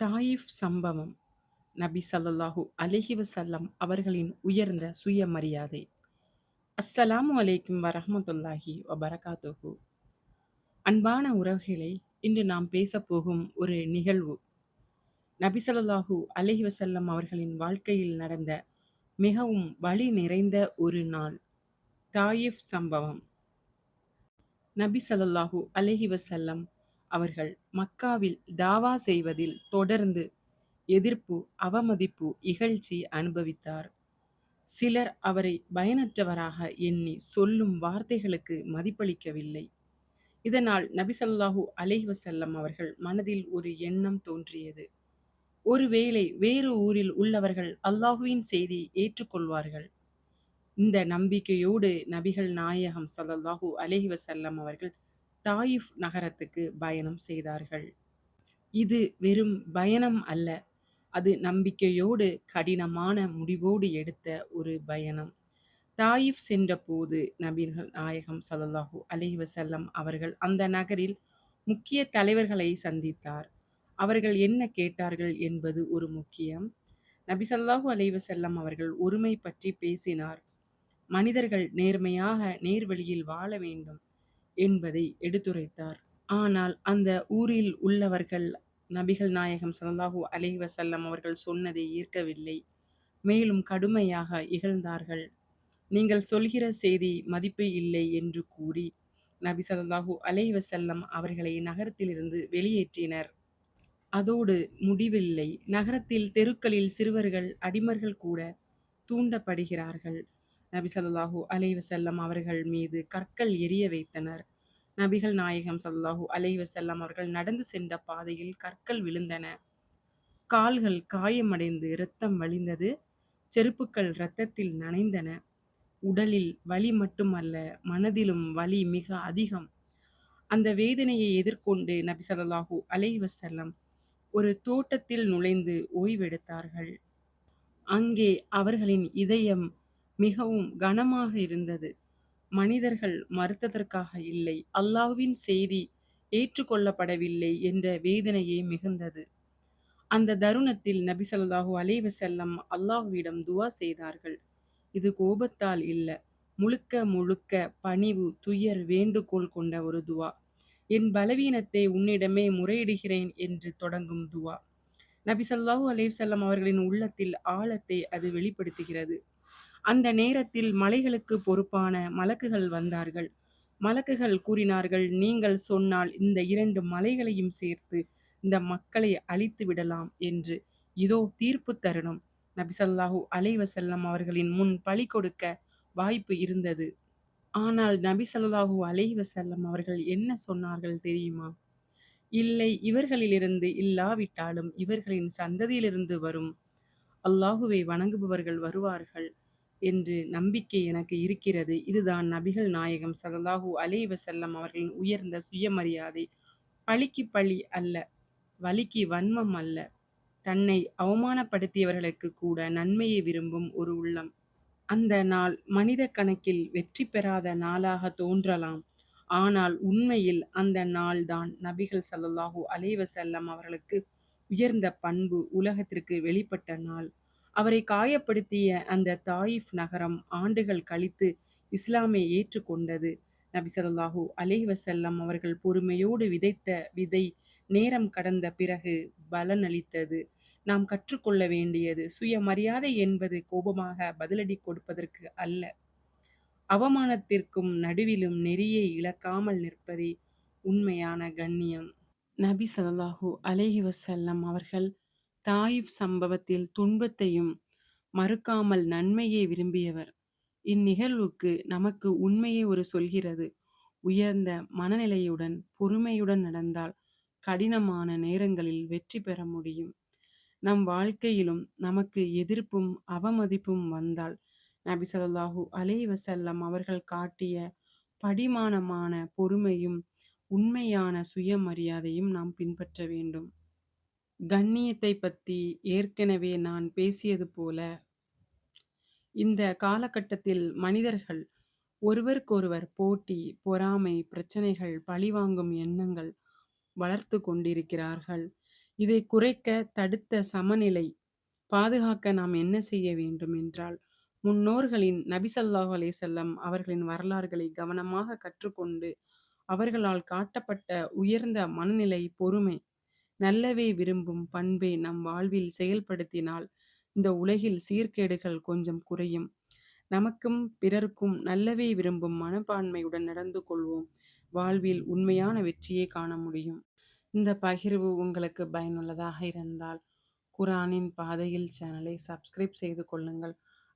தாயிஃப் சம்பவம். நபி ஸல்லல்லாஹு அலைஹி வஸல்லம் அவர்களின் உயர்ந்த சுயமரியாதை. அஸ்ஸலாமு அலைக்கும் வரஹ்மத்துல்லாஹி வபரகாத்துஹு. அன்பான உறவுகளை இன்று நாம் பேசப்போகும் ஒரு நிகழ்வு. நபி ஸல்லல்லாஹு அலைஹி வஸல்லம் அவர்களின் வாழ்க்கையில் நடந்த மிகவும் வழி நிறைந்த ஒரு நாள் தாயிஃப் சம்பவம். நபி ஸல்லல்லாஹு அலைஹி வஸல்லம் அவர்கள் மக்காவில் தாவா செய்வதில் தொடர்ந்து எதிர்ப்பு அவமதிப்பு இகழ்ச்சி அனுபவித்தார். சிலர் அவரை பயனற்றவராக எண்ணி சொல்லும் வார்த்தைகளுக்கு மதிப்பளிக்கவில்லை. இதனால் நபி ஸல்லல்லாஹு அவர்கள் மனதில் ஒரு எண்ணம் தோன்றியது. ஒருவேளை வேறு ஊரில் உள்ளவர்கள் அல்லாஹுவின் செய்தி ஏற்றுக்கொள்வார்கள். இந்த நம்பிக்கையோடு நபிகள் நாயகம் ஸல்லல்லாஹு அலஹி வசல்லம் அவர்கள் தாயிஃப் நகரத்துக்கு பயணம் செய்தார்கள். இது வெறும் பயணம் அல்ல அது நம்பிக்கையோடு கடினமான முடிவோடு எடுத்த ஒரு பயணம். தாயிஃப் சென்றபோது நபீர்கள் நாயகம் ஸல்லல்லாஹு அலைஹி வஸல்லம் அவர்கள் அந்த நகரில் முக்கிய தலைவர்களை சந்தித்தார். அவர்கள் என்ன கேட்டார்கள் என்பது ஒரு முக்கியம். நபி ஸல்லல்லாஹு அலைஹி வஸல்லம் அவர்கள் ஒருமை பற்றி பேசினார். மனிதர்கள் நேர்மையாக நேர்வழியில் வாழ வேண்டும். என்பதை எடுத்துரைத்தார். ஆனால் அந்த ஊரில் உள்ளவர்கள் நபிகள் நாயகம் ஸல்லல்லாஹு அலைஹி வஸல்லம் அவர்கள் சொன்னதை ஏற்கவில்லை. மேலும் கடுமையாக இகழ்ந்தார்கள். நீங்கள் சொல்கிற செய்தி மதிப்பு இல்லை என்று கூறி நபி ஸல்லல்லாஹு அலைஹி வஸல்லம் அவர்களை நகரத்திலிருந்து வெளியேற்றினர். அதோடு முடிவில்லை. நகரத்தில் தெருக்களில் சிறுவர்கள் அடிமர்கள் கூட தூண்டப்படுகிறார்கள். நபி ஸல்லல்லாஹு அலைவசல்லம் அவர்கள் மீது கற்கள் எரிய வைத்தனர். நபிகள் நாயகம் சல்லாஹூ அலைவசல்லம் அவர்கள் நடந்து சென்ற பாதையில் கற்கள் விழுந்தன. கால்கள் காயமடைந்து இரத்தம் வழிந்தது. செருப்புக்கள் இரத்தத்தில் நனைந்தன. உடலில் வலி மட்டுமல்ல மனதிலும் வலி மிக அதிகம். அந்த வேதனையை எதிர்கொண்டு நபி ஸல்லல்லாஹு அலைவசல்லம் ஒரு தோட்டத்தில் நுழைந்து ஓய்வெடுத்தார்கள். அங்கே அவர்களின் இதயம் மிகவும் கனமாக இருந்தது. மனிதர்கள் மறுத்ததற்காக இல்லை அல்லாஹ்வின் செய்தி ஏற்றுக்கொள்ளப்படவில்லை என்ற வேதனையே மிகுந்தது. அந்த தருணத்தில் நபி ஸல்லல்லாஹு அலைஹி வஸல்லம் அல்லாஹ்விடம் செய்தார்கள். இது கோபத்தால் இல்லை முழுக்க முழுக்க பணிவு துயர் வேண்டுகோள் கொண்ட ஒரு துவா. என் பலவீனத்தை உன்னிடமே முறையிடுகிறேன் என்று தொடங்கும் துவா. நபி ஸல்லல்லாஹு அலைஹி வஸல்லம் அவர்களின் உள்ளத்தில் ஆழத்தை அது வெளிப்படுத்துகிறது. அந்த நேரத்தில் மலைகளுக்கு பொறுப்பான மலக்குகள் வந்தார்கள். மலக்குகள் கூறினார்கள் நீங்கள் சொன்னால் இந்த இரண்டு மலைகளையும் சேர்த்து இந்த மக்களை அழித்து விடலாம் என்று. இதோ தீர்ப்பு தருணம். நபிசல்லாஹு அலைவசல்லம் அவர்களின் முன் பழி கொடுக்க வாய்ப்பு இருந்தது. ஆனால் நபி ஸல்லல்லாஹு அலைஹி அவர்கள் என்ன சொன்னார்கள் தெரியுமா? இல்லை இவர்களிலிருந்து இல்லாவிட்டாலும் இவர்களின் சந்ததியிலிருந்து வரும் அல்லாஹுவை வணங்குபவர்கள் வருவார்கள் என்று நம்பிக்கை எனக்கு இருக்கிறது. இதுதான் நபிகள் நாயகம் ஸல்லல்லாஹு அலை வசல்லம் அவர்களின் உயர்ந்த சுயமரியாதை. பழிக்கு பழி அல்ல வலிக்கு வன்மம் அல்ல. தன்னை அவமானப்படுத்தியவர்களுக்கு கூட நன்மையை விரும்பும் ஒரு உள்ளம். அந்த நாள் மனித கணக்கில் வெற்றி பெறாத நாளாக தோன்றலாம். ஆனால் உண்மையில் அந்த நாள்தான் நபிகள் சல்லல்லாஹூ அலைவசல்லம் அவர்களுக்கு உயர்ந்த பண்பு உலகத்திற்கு வெளிப்பட்ட நாள். அவரை காயப்படுத்திய அந்த தாயிஃப் நகரம் ஆண்டுகள் கழித்து இஸ்லாமை ஏற்றுக்கொண்டது. நபி ஸல்லல்லாஹு அலைஹி அவர்கள் பொறுமையோடு விதைத்த விதை நேரம் கடந்த பிறகு பலனளித்தது. நாம் கற்றுக்கொள்ள வேண்டியது சுயமரியாதை என்பது கோபமாக பதிலடி கொடுப்பதற்கு அல்ல. அவமானத்திற்கும் நடுவிலும் நெறியை இழக்காமல் நிற்பதே உண்மையான கண்ணியம். நபி ஸல்லல்லாஹு அலேஹி வசல்லம் அவர்கள் தாயிப் சம்பவத்தில் துன்பத்தையும் மறுக்காமல் நன்மையை விரும்பியவர். இந்நிகழ்வுக்கு நமக்கு உண்மையை ஒரு சொல்கிறது. உயர்ந்த மனநிலையுடன் பொறுமையுடன் நடந்தால் கடினமான நேரங்களில் வெற்றி பெற முடியும். நம் வாழ்க்கையிலும் நமக்கு எதிர்ப்பும் அவமதிப்பும் வந்தால் நபி ஸல்லல்லாஹு அலைஹி வஸல்லம் அவர்கள் காட்டிய படிமானமான பொறுமையும் உண்மையான சுயமரியாதையும் நாம் பின்பற்ற வேண்டும். கண்ணியத்தை பற்றி ஏற்கனவே நான் பேசியது போல இந்த காலகட்டத்தில் மனிதர்கள் ஒருவருக்கொருவர் போட்டி பொறாமை பிரச்சனைகள் பழிவாங்கும் எண்ணங்கள் வளர்த்து கொண்டிருக்கிறார்கள். இதை குறைக்க, தடுத்த சமநிலை பாதுகாக்க நாம் என்ன செய்ய வேண்டும் என்றால், முன்னோர்களின் நபி ஸல்லல்லாஹு அவர்களின் வரலாறுகளை கவனமாக கற்றுக்கொண்டு, அவர்களால் காட்டப்பட்ட உயர்ந்த மனநிலை, பொறுமை, நல்லவே விரும்பும் பண்பை நம் வாழ்வில் செயல்படுத்தினால், இந்த உலகில் சீர்கேடுகள் கொஞ்சம் குறையும். நமக்கும், பிறருக்கும் நல்லவே விரும்பும் மனப்பான்மையுடன் நடந்து கொள்வோம். வாழ்வில் உண்மையான வெற்றியை காண முடியும். இந்த பகிர்வு உங்களுக்கு பயனுள்ளதாக இருந்தால், குரானின் பாதையில் சேனலை சப்ஸ்கிரைப் செய்து கொள்ளுங்கள்.